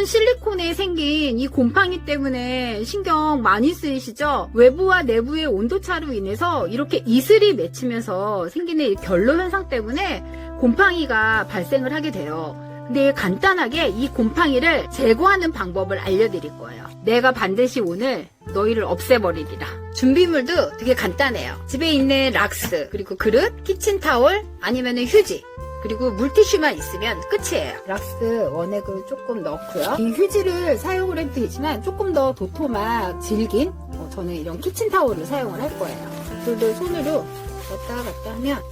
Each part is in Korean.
여러분 실리콘에 생긴 이 곰팡이 때문에 신경 많이 쓰이시죠? 외부와 내부의 온도차로 인해서 이렇게 이슬이 맺히면서 생기는 이 결로 현상 때문에 곰팡이가 발생을 하게 돼요. 근데 간단하게 이 곰팡이를 제거하는 방법을 알려드릴 거예요. 내가 반드시 오늘 너희를 없애버리리라. 준비물도 되게 간단해요. 집에 있는 락스, 그리고 그릇, 키친타올, 아니면 휴지, 그리고 물티슈만 있으면 끝이에요. 락스 원액을 조금 넣고요. 이 휴지를 사용을 해도 되지만 조금 더 도톰하고 질긴 어, 저는 이런 키친타올을 사용을 할 거예요. 둘도 손으로 왔다 갔다 하면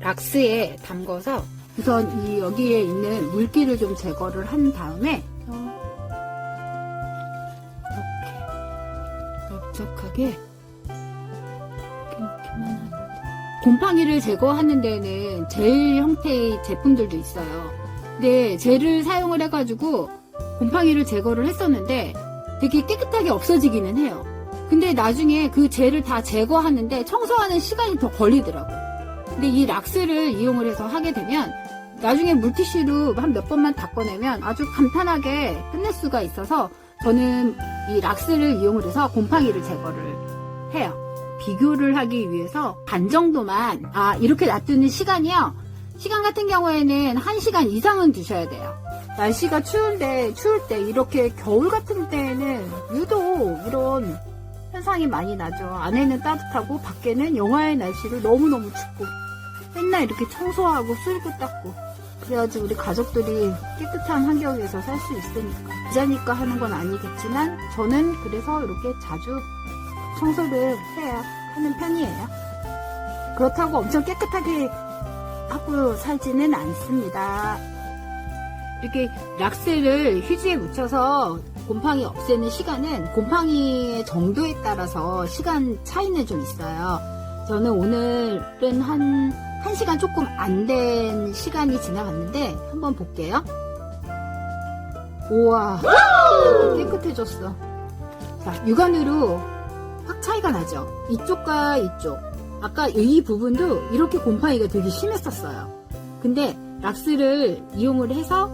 락스에 담궈서 우선 이 여기에 있는 물기를 좀 제거를 한 다음에 이렇게 넓적하게 곰팡이를 제거하는 데는 젤 형태의 제품들도 있어요. 근데 젤을 사용을 해가지고 곰팡이를 제거를 했었는데 되게 깨끗하게 없어지기는 해요. 근데 나중에 그 젤을 다 제거하는데 청소하는 시간이 더 걸리더라고요. 근데 이 락스를 이용을 해서 하게 되면 나중에 물티슈로 한 몇 번만 닦아내면 아주 간단하게 끝낼 수가 있어서 저는 이 락스를 이용을 해서 곰팡이를 제거를 해요. 비교를 하기 위해서 반 정도만 아 이렇게 놔두는 시간이요. 시간 같은 경우에는 1시간 이상은 두셔야 돼요. 날씨가 추운데 추울 때 이렇게 겨울 같은 때에는 유독 이런 현상이 많이 나죠. 안에는 따뜻하고 밖에는 영하의 날씨를 너무너무 춥고 맨날 이렇게 청소하고 쓸고 닦고 그래야지 우리 가족들이 깨끗한 환경에서 살 수 있으니까 부자니까 하는 건 아니겠지만 저는 그래서 이렇게 자주 청소를 해야 하는 편이에요. 그렇다고 엄청 깨끗하게 하고 살지는 않습니다. 이렇게 락스를 휴지에 묻혀서 곰팡이 없애는 시간은 곰팡이의 정도에 따라서 시간 차이는 좀 있어요. 저는 오늘은 한, 한 시간 조금 안 된 시간이 지나갔는데 한번 볼게요. 우와, 깨끗해졌어. 자, 육안으로 확 차이가 나죠? 이쪽과 이쪽. 아까 이 부분도 이렇게 곰팡이가 되게 심했었어요. 근데 락스를 이용을 해서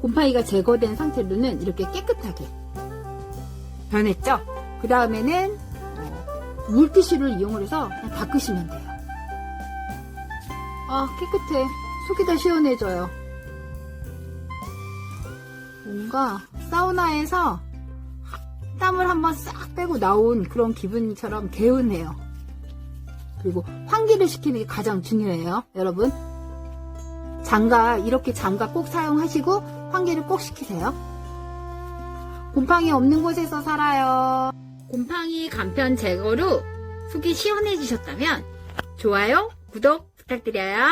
곰팡이가 제거된 상태로는 이렇게 깨끗하게 변했죠? 그 다음에는 어, 물티슈를 이용을 해서 닦으시면 돼요. 아, 깨끗해. 속이 다 시원해져요. 뭔가 사우나에서 땀을 한번 싹 빼고 나온 그런 기분처럼 개운해요. 그리고 환기를 시키는 게 가장 중요해요. 여러분. 장갑, 이렇게 장갑 꼭 사용하시고 환기를 꼭 시키세요. 곰팡이 없는 곳에서 살아요. 곰팡이 간편 제거로 속이 시원해지셨다면 좋아요, 구독 부탁드려요.